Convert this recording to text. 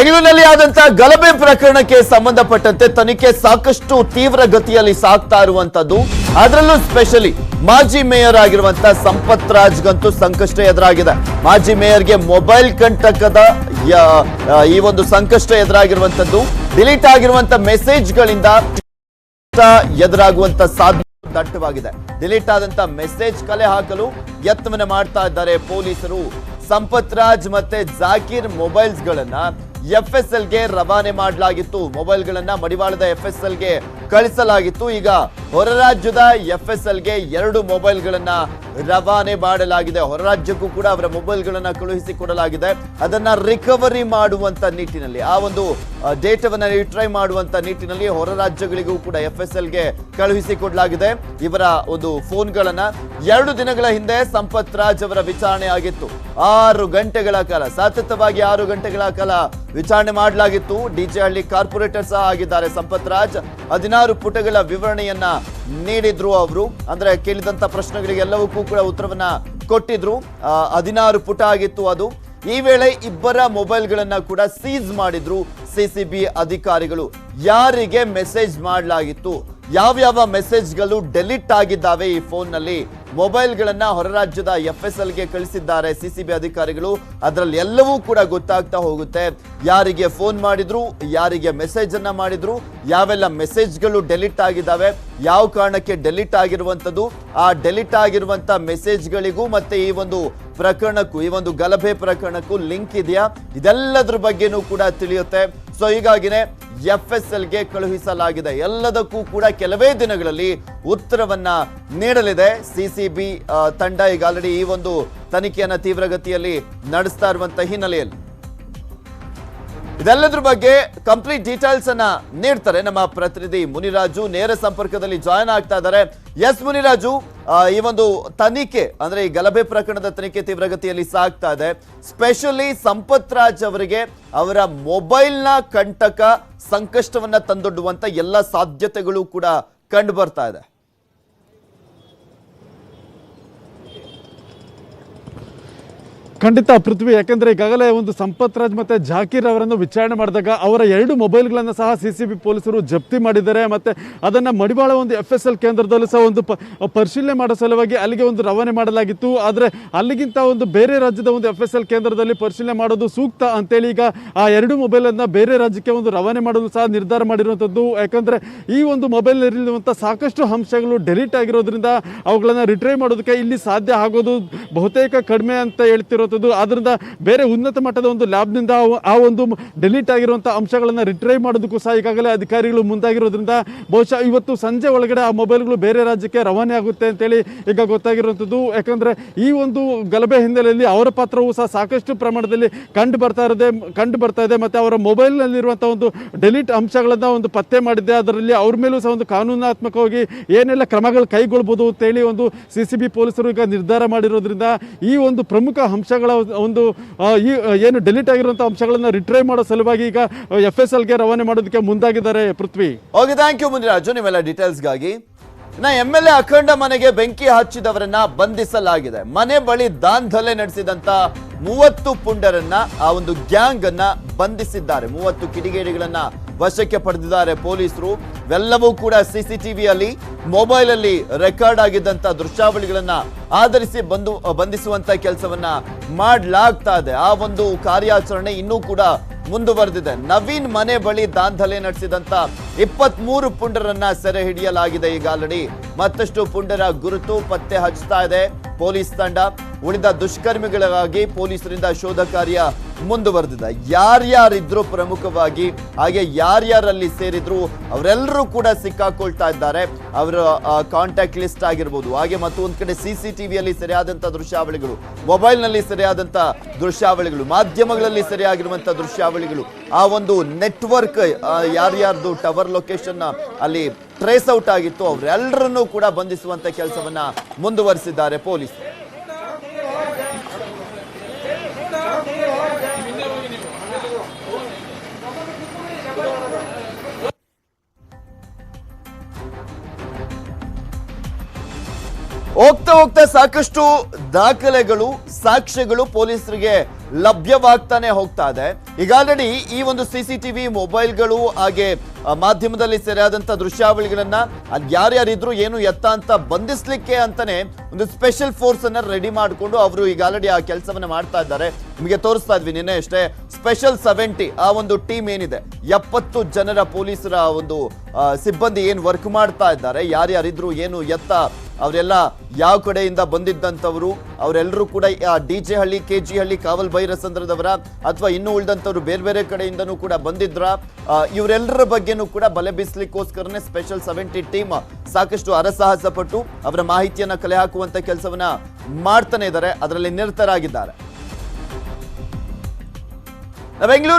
ಬೆಂಗಳೂರಿನಲ್ಲಿ ಆದಂತಹ ಗಲಭೆ ಪ್ರಕರಣಕ್ಕೆ ಸಂಬಂಧಪಟ್ಟಂತೆ ತನಿಖೆ ಸಾಕಷ್ಟು ತೀವ್ರ ಗತಿಯಲ್ಲಿ ಸಾಗ್ತಾ ಇರುವಂತದ್ದು. ಅದರಲ್ಲೂ ಸ್ಪೆಷಲಿ ಮಾಜಿ ಮೇಯರ್ ಆಗಿರುವಂತಹ ಸಂಪತ್ ರಾಜ್ಗಂತೂ ಸಂಕಷ್ಟ ಎದುರಾಗಿದೆ. ಮಾಜಿ ಮೇಯರ್ಗೆ ಮೊಬೈಲ್ ಕಂಟಕದ ಈ ಒಂದು ಸಂಕಷ್ಟ ಎದುರಾಗಿರುವಂತದ್ದು. ಡಿಲೀಟ್ ಆಗಿರುವಂತ ಮೆಸೇಜ್ಗಳಿಂದ ಎದುರಾಗುವಂತ ಸಾಧ್ಯ ದಟ್ಟವಾಗಿದೆ. ಡಿಲೀಟ್ ಆದಂತ ಮೆಸೇಜ್ ಕಲೆ ಹಾಕಲು ಯತ್ನವನ್ನ ಮಾಡ್ತಾ ಇದ್ದಾರೆ ಪೊಲೀಸರು. ಸಂಪತ್ ರಾಜ್ ಮತ್ತೆ ಜಾಕೀರ್ ಮೊಬೈಲ್ಸ್ ಗಳನ್ನ ಎಫ್ ಎಸ್ ಎಲ್ಗೆ ರವಾನೆ ಮಾಡಲಾಗಿತ್ತು. ಮೊಬೈಲ್ ಗಳನ್ನ ಮಡಿವಾಳದ ಎಫ್ ಎಸ್ ಎಲ್ಗೆ ಕಳಿಸಲಾಗಿತ್ತು. ಈಗ ಹೊರ ರಾಜ್ಯದ ಎಫ್ ಎಸ್ ಎಲ್ಗೆ ಎರಡು ಮೊಬೈಲ್ ಗಳನ್ನ ರವಾನೆ ಮಾಡಲಾಗಿದೆ. ಹೊರ ರಾಜ್ಯಕ್ಕೂ ಕೂಡ ಅವರ ಮೊಬೈಲ್ಗಳನ್ನು ಕಳುಹಿಸಿಕೊಡಲಾಗಿದೆ ಕಳುಹಿಸಿ ಕೊಡಲಾಗಿದೆ. ಅದನ್ನ ರಿಕವರಿ ಮಾಡುವಂತ ನಿಟ್ಟಿನಲ್ಲಿ, ಆ ಒಂದು ಡೇಟಾವನ್ನ ರಿಟ್ರೈ ಮಾಡುವಂತ ನಿಟ್ಟಿನಲ್ಲಿ ಹೊರ ರಾಜ್ಯಗಳಿಗೂ ಕೂಡ ಎಫ್ ಎಸ್ ಎಲ್ಗೆ ಕಳುಹಿಸಿಕೊಡಲಾಗಿದೆ ಕಳುಹಿಸಿ ಕೊಡಲಾಗಿದೆ. ಇವರ ಒಂದು ಫೋನ್ಗಳನ್ನ ಎರಡು ದಿನಗಳ ಹಿಂದೆ ಸಂಪತ್ ರಾಜ್ ಅವರ ವಿಚಾರಣೆ ಆಗಿತ್ತು. ಆರು ಗಂಟೆಗಳ ಕಾಲ, ಸತತವಾಗಿ ಆರು ಗಂಟೆಗಳ ಕಾಲ ವಿಚಾರಣೆ ಮಾಡಲಾಗಿತ್ತು. ಡಿಜೆ ಹಳ್ಳಿ ಕಾರ್ಪೊರೇಟರ್ ಸಹ ಆಗಿದ್ದಾರೆ ಸಂಪತ್ ರಾಜ್. ಹದಿನಾರು ಪುಟಗಳ ವಿವರಣೆಯನ್ನ ನೀಡಿದ್ರು ಅವರು. ಅಂದ್ರೆ ಕೇಳಿದಂತ ಪ್ರಶ್ನೆಗಳಿಗೆ ಎಲ್ಲವಕ್ಕೂ ಕೂಡ ಉತ್ತರವನ್ನ ಕೊಟ್ಟಿದ್ರು. ಹದಿನಾರು ಪುಟ ಆಗಿತ್ತು ಅದು. ಈ ವೇಳೆ ಇಬ್ಬರ ಮೊಬೈಲ್ಗಳನ್ನ ಕೂಡ ಸೀಸ್ ಮಾಡಿದ್ರು ಸಿಸಿಬಿ ಅಧಿಕಾರಿಗಳು. ಯಾರಿಗೆ ಮೆಸೇಜ್ ಮಾಡಲಾಗಿತ್ತು? ಯಾವ್ಯಾವ ಮೆಸೇಜ್ಗಳು ಡೆಲಿಟ್ ಆಗಿದ್ದಾವೆ ಈ ಫೋನ್ನಲ್ಲಿ? ಮೊಬೈಲ್ಗಳನ್ನ ಹೊರ ರಾಜ್ಯದ ಎಫ್ ಎಸ್ ಎಲ್ಗೆ ಕಳಿಸಿದ್ದಾರೆ ಸಿಸಿಬಿ ಅಧಿಕಾರಿಗಳು. ಅದರಲ್ಲಿ ಎಲ್ಲವೂ ಕೂಡ ಗೊತ್ತಾಗ್ತಾ ಹೋಗುತ್ತೆ. ಯಾರಿಗೆ ಫೋನ್ ಮಾಡಿದ್ರು, ಯಾರಿಗೆ ಮೆಸೇಜ್ ಅನ್ನ ಮಾಡಿದ್ರು, ಯಾವೆಲ್ಲ ಮೆಸೇಜ್ಗಳು ಡೆಲಿಟ್ ಆಗಿದ್ದಾವೆ, ಯಾವ ಕಾರಣಕ್ಕೆ ಡೆಲಿಟ್ ಆಗಿರುವಂಥದ್ದು, ಆ ಡೆಲಿಟ್ ಆಗಿರುವಂತ ಮೆಸೇಜ್ಗಳಿಗೂ ಮತ್ತೆ ಈ ಒಂದು ಪ್ರಕರಣಕ್ಕೂ, ಈ ಒಂದು ಗಲಭೆ ಪ್ರಕರಣಕ್ಕೂ ಲಿಂಕ್ ಇದೆಯಾ? ಇದೆಲ್ಲದ್ರ ಬಗ್ಗೆನೂ ಕೂಡ ತಿಳಿಯುತ್ತೆ. ಸೊ, ಹೀಗಾಗಿನೇ ಎಫ್ ಎಸ್ ಎಲ್ಗೆ ಕಳುಹಿಸಲಾಗಿದೆ. ಎಲ್ಲದಕ್ಕೂ ಕೂಡ ಕೆಲವೇ ದಿನಗಳಲ್ಲಿ ಉತ್ತರವನ್ನ ನೀಡಲಿದೆ. ಸಿಸಿಬಿ ತಂಡ ಈಗ ಆಲ್ರೆಡಿ ಈ ಒಂದು ತನಿಖೆಯನ್ನು ತೀವ್ರಗತಿಯಲ್ಲಿ ನಡೆಸ್ತಾ ಇರುವಂತಹ ಹಿನ್ನೆಲೆಯಲ್ಲಿ. ಇದೆಲ್ಲದ್ರ ಬಗ್ಗೆ ಕಂಪ್ಲೀಟ್ ಡೀಟೇಲ್ಸ್ ಅನ್ನ ನೀಡ್ತಾರೆ ನಮ್ಮ ಪ್ರತಿನಿಧಿ ಮುನಿರಾಜು. ನೇರ ಸಂಪರ್ಕದಲ್ಲಿ ಜಾಯ್ನ್ ಆಗ್ತಾ ಇದ್ದಾರೆ. ಎಸ್ ಮುನಿರಾಜು ಈ ಒಂದು ತನಿಖೆ, ಅಂದ್ರೆ ಈ ಗಲಭೆ ಪ್ರಕರಣದ ತನಿಖೆ ತೀವ್ರಗತಿಯಲ್ಲಿ ಸಾಗ್ತಾ ಇದೆ. ಸ್ಪೆಷಲಿ ಸಂಪತ್ ರಾಜ್ ಅವರಿಗೆ ಅವರ ಮೊಬೈಲ್ನ ಕಂಟಕ ಸಂಕಷ್ಟವನ್ನ ತಂದೊಡ್ಡುವಂತ ಎಲ್ಲ ಸಾಧ್ಯತೆಗಳು ಕೂಡ ಕಂಡು ಬರ್ತಾ ಇದೆ. ಖಂಡಿತ ಪೃಥ್ವಿ, ಯಾಕಂದ್ರೆ ಈಗಾಗಲೇ ಒಂದು ಸಂಪತ್ ರಾಜ್ ಮತ್ತೆ ಜಾಕೀರ್ ಅವರನ್ನು ವಿಚಾರಣೆ ಮಾಡಿದಾಗ ಅವರ ಎರಡು ಮೊಬೈಲ್ಗಳನ್ನು ಸಹ ಸಿ ಸಿ ಬಿ ಪೊಲೀಸರು ಜಪ್ತಿ ಮಾಡಿದ್ದಾರೆ. ಮತ್ತೆ ಅದನ್ನ ಮಡಿವಾಳ ಒಂದು ಎಫ್ ಎಸ್ ಎಲ್ ಕೇಂದ್ರದಲ್ಲೂ ಸಹ ಒಂದು ಪರಿಶೀಲನೆ ಮಾಡೋ ಸಲುವಾಗಿ ಅಲ್ಲಿಗೆ ಒಂದು ರವಾನೆ ಮಾಡಲಾಗಿತ್ತು. ಆದರೆ ಅಲ್ಲಿಗಿಂತ ಒಂದು ಬೇರೆ ರಾಜ್ಯದ ಒಂದು ಎಫ್ ಎಸ್ ಎಲ್ ಕೇಂದ್ರದಲ್ಲಿ ಪರಿಶೀಲನೆ ಮಾಡೋದು ಸೂಕ್ತ ಅಂತೇಳಿ ಈಗ ಆ ಎರಡು ಮೊಬೈಲನ್ನು ಬೇರೆ ರಾಜ್ಯಕ್ಕೆ ಒಂದು ರವಾನೆ ಮಾಡಲು ಸಹ ನಿರ್ಧಾರ ಮಾಡಿರುವಂಥದ್ದು. ಯಾಕಂದ್ರೆ ಈ ಒಂದು ಮೊಬೈಲ್ ಇರುವಂಥ ಸಾಕಷ್ಟು ಅಂಶಗಳು ಡೆಲಿಟ್ ಆಗಿರೋದ್ರಿಂದ ಅವುಗಳನ್ನು ರಿಟ್ರೈವ್ ಮಾಡೋದಕ್ಕೆ ಇಲ್ಲಿ ಸಾಧ್ಯ ಆಗೋದು ಬಹುತೇಕ ಕಡಿಮೆ ಅಂತ ಹೇಳ್ತಿರೋಂಥದ್ದು ಅದರಿಂದ ಬೇರೆ ಉನ್ನತ ಮಟ್ಟದ ಒಂದು ಲ್ಯಾಬ್ನಿಂದ ಆ ಒಂದು ಡಿಲೀಟ್ ಆಗಿರುವಂಥ ಅಂಶಗಳನ್ನು ರಿಟ್ರೈವ್ ಮಾಡೋದಕ್ಕೂ ಸಹ ಈಗಾಗಲೇ ಅಧಿಕಾರಿಗಳು ಮುಂದಾಗಿರೋದ್ರಿಂದ ಬಹುಶಃ ಇವತ್ತು ಸಂಜೆ ಒಳಗಡೆ ಆ ಮೊಬೈಲ್ಗಳು ಬೇರೆ ರಾಜ್ಯಕ್ಕೆ ರವಾನೆ ಆಗುತ್ತೆ ಅಂತೇಳಿ ಈಗ ಗೊತ್ತಾಗಿರುವಂಥದ್ದು ಯಾಕಂದರೆ ಈ ಒಂದು ಗಲಭೆ ಹಿನ್ನೆಲೆಯಲ್ಲಿ ಅವರ ಪಾತ್ರವೂ ಸಹ ಸಾಕಷ್ಟು ಪ್ರಮಾಣದಲ್ಲಿ ಕಂಡು ಬರ್ತಾ ಇರೋದೆ, ಕಂಡು ಬರ್ತಾ ಇದೆ. ಮತ್ತು ಅವರ ಮೊಬೈಲ್ನಲ್ಲಿರುವಂಥ ಒಂದು ಡೆಲಿಟ್ ಅಂಶಗಳನ್ನು ಒಂದು ಪತ್ತೆ ಮಾಡಿದ್ದೆ ಅದರಲ್ಲಿ ಅವ್ರ ಮೇಲೂ ಸಹ ಒಂದು ಕಾನೂನಾತ್ಮಕವಾಗಿ ಏನೆಲ್ಲ ಕ್ರಮಗಳು ಕೈಗೊಳ್ಬೋದು ಅಂತೇಳಿ ಒಂದು ಸಿ ಸಿ ಬಿ ಪೊಲೀಸರು ಈಗ ನಿರ್ಧಾರ ಮಾಡಿರೋದ್ರಿಂದ ಈ ಒಂದು ಪ್ರಮುಖ ಅಂಶಗಳ ಒಂದು ಈ ಏನು ಡಿಲೀಟ್ ಆಗಿರುವಂಥ ಅಂಶಗಳನ್ನು ರಿಟ್ರೈವ್ ಮಾಡೋ ಸಲುವಾಗಿ ಈಗ ಎಫ್ ಎಸ್ ಎಲ್ಗೆ ರವಾನೆ ಮಾಡೋದಕ್ಕೆ ಮುಂದಾಗಿದ್ದಾರೆ Prithvi. Okay thank you Muniraju. ನಿಮ್ಮೆಲ್ಲ ಡೀಟೇಲ್ಸ್ಗಾಗಿ ನಾ ಎಂ ಎಲ್ ಎ ಅಖಂಡ ಮನೆಗೆ ಬೆಂಕಿ ಹಚ್ಚಿದವರನ್ನ ಬಂಧಿಸಲಾಗಿದೆ. ಮನೆ ಬಳಿ ದಾಂಧಲೆ ನಡೆಸಿದಂತ ಮೂವತ್ತು ಪುಂಡರನ್ನ, ಆ ಒಂದು ಗ್ಯಾಂಗ್ ಅನ್ನ ಬಂಧಿಸಿದ್ದಾರೆ. ಮೂವತ್ತು ಕಿಡಿಗೇಡಿಗಳನ್ನ ವಶಕ್ಕೆ ಪಡೆದಿದ್ದಾರೆ ಪೊಲೀಸರು. ಇವೆಲ್ಲವೂ ಕೂಡ ಸಿಸಿಟಿವಿಯಲ್ಲಿ ಮೊಬೈಲ್ ಅಲ್ಲಿ ರೆಕಾರ್ಡ್ ಆಗಿದ್ದಂತ ದೃಶ್ಯಾವಳಿಗಳನ್ನ ಆಧರಿಸಿ ಬಂದು, ಬಂಧಿಸುವಂತ ಕೆಲಸವನ್ನ ಮಾಡಲಾಗ್ತಾ ಇದೆ. ಆ ಒಂದು ಕಾರ್ಯಾಚರಣೆ ಇನ್ನೂ ಕೂಡ ಮುಂದುವರೆದಿದೆ. ನವೀನ್ ಮನೆ ಬಳಿ ದಾಂಧಲೆ ನಡೆಸಿದಂತ ಇಪ್ಪತ್ತ್ ಮೂರು ಪುಂಡರನ್ನ ಸೆರೆ ಹಿಡಿಯಲಾಗಿದೆ ಈಗ ಆಲ್ರೆಡಿ. ಮತ್ತಷ್ಟು ಪುಂಡರ ಗುರುತು ಪತ್ತೆ ಹಚ್ಚುತ್ತಾ ಇದೆ ಪೊಲೀಸ್ ತಂಡ. ಉಳಿದ ದುಷ್ಕರ್ಮಿಗಳಿಗಾಗಿ ಪೊಲೀಸರಿಂದ ಶೋಧ ಕಾರ್ಯ ಮುಂದುವರೆದಿದೆ. ಯಾರ್ಯಾರಿದ್ರು ಪ್ರಮುಖವಾಗಿ, ಹಾಗೆ ಯಾರ್ಯಾರಲ್ಲಿ ಸೇರಿದ್ರು ಅವರೆಲ್ಲರೂ ಕೂಡ ಸಿಕ್ಕಾಕೊಳ್ತಾ ಇದ್ದಾರೆ. ಅವರ ಕಾಂಟ್ಯಾಕ್ಟ್ ಲಿಸ್ಟ್ ಆಗಿರ್ಬೋದು. ಹಾಗೆ ಮತ್ತು ಒಂದ್ ಕಡೆ ಸಿ ಸಿ ಟಿವಿಯಲ್ಲಿ ಸರಿಯಾದಂತ ದೃಶ್ಯಾವಳಿಗಳು ಮೊಬೈಲ್ನಲ್ಲಿ ಸರಿಯಾದಂತ ದೃಶ್ಯಾವಳಿಗಳು, ಮಾಧ್ಯಮಗಳಲ್ಲಿ ಸರಿಯಾಗಿರುವಂತ ದೃಶ್ಯಾವಳಿಗಳು, ಆ ಒಂದು ನೆಟ್ವರ್ಕ್ ಯಾರ್ಯಾರ್ದು ಟವರ್ ಲೊಕೇಶನ್ ಅಲ್ಲಿ ಟ್ರೇಸ್ ಔಟ್ ಆಗಿತ್ತು ಅವರೆಲ್ಲರನ್ನೂ ಕೂಡ ಬಂಧಿಸುವಂತ ಕೆಲಸವನ್ನ ಮುಂದುವರಿಸಿದ್ದಾರೆ ಪೊಲೀಸರು ಹೋಗ್ತಾ ಹೋಗ್ತಾ ಸಾಕಷ್ಟು ದಾಖಲೆಗಳು, ಸಾಕ್ಷ್ಯಗಳು ಪೊಲೀಸರಿಗೆ ಲಭ್ಯವಾಗ್ತಾನೆ ಹೋಗ್ತಾ ಇದೆ. ಈಗ ಆಲ್ರೆಡಿ ಈ ಒಂದು ಸಿ ಸಿ ಟಿವಿ ಮೊಬೈಲ್ಗಳು ಹಾಗೆ ಮಾಧ್ಯಮದಲ್ಲಿ ಸೆರೆಯಾದಂತಹ ದೃಶ್ಯಾವಳಿಗಳನ್ನ ಅಲ್ಲಿ ಯಾರ್ಯಾರಿದ್ರು ಏನು ಎತ್ತ ಅಂತ ಬಂಧಿಸ್ಲಿಕ್ಕೆ ಅಂತಾನೆ ಒಂದು ಸ್ಪೆಷಲ್ ಫೋರ್ಸ್ ಅನ್ನ ರೆಡಿ ಮಾಡಿಕೊಂಡು ಅವರು ಈಗ ಆಲ್ರೆಡಿ ಆ ಕೆಲಸವನ್ನ ಮಾಡ್ತಾ ಇದ್ದಾರೆ. ನಿಮಗೆ ತೋರಿಸ್ತಾ ಇದ್ವಿ ನಿನ್ನೆ ಅಷ್ಟೇ ಸ್ಪೆಷಲ್ ಸೆವೆಂಟಿ ಆ ಒಂದು ಟೀಮ್ ಏನಿದೆ. ಎಪ್ಪತ್ತು ಜನರ ಪೊಲೀಸರ ಒಂದು ಸಿಬ್ಬಂದಿ ಏನು ವರ್ಕ್ ಮಾಡ್ತಾ ಇದ್ದಾರೆ, ಯಾರ್ಯಾರಿದ್ರು ಏನು ಎತ್ತ ಅವರೆಲ್ಲ ಯಾವ ಕಡೆಯಿಂದ ಬಂದಿದ್ದಂಥವರು ಅವರೆಲ್ಲರೂ ಕೂಡ D J Halli, K G Halli, Kaval ಭೈರಸಂದ್ರದವರ ಅಥವಾ ಇನ್ನೂ ಉಳಿದಂಥವ್ರು ಬೇರೆ ಬೇರೆ ಕಡೆಯಿಂದನೂ ಕೂಡ ಬಂದಿದ್ರ. ಇವರೆಲ್ಲರ ಬಗ್ಗೆನೂ ಕೂಡ ಬಲೆ ಬೀಸಲಿಕ್ಕೋಸ್ಕರನೇ ಸ್ಪೆಷಲ್ ಸೆವೆಂಟಿ ಟೀಮ್ ಸಾಕಷ್ಟು ಅರಸಾಹಸ ಪಟ್ಟು ಅವರ ಮಾಹಿತಿಯನ್ನ ಕಲೆ ಹಾಕುವಂಥ ಕೆಲಸವನ್ನ ಮಾಡ್ತಾನೆ ಇದ್ದಾರೆ ಅದರಲ್ಲಿ ನಿರತರಾಗಿದ್ದಾರೆ. ಬೆಂಗಳೂರು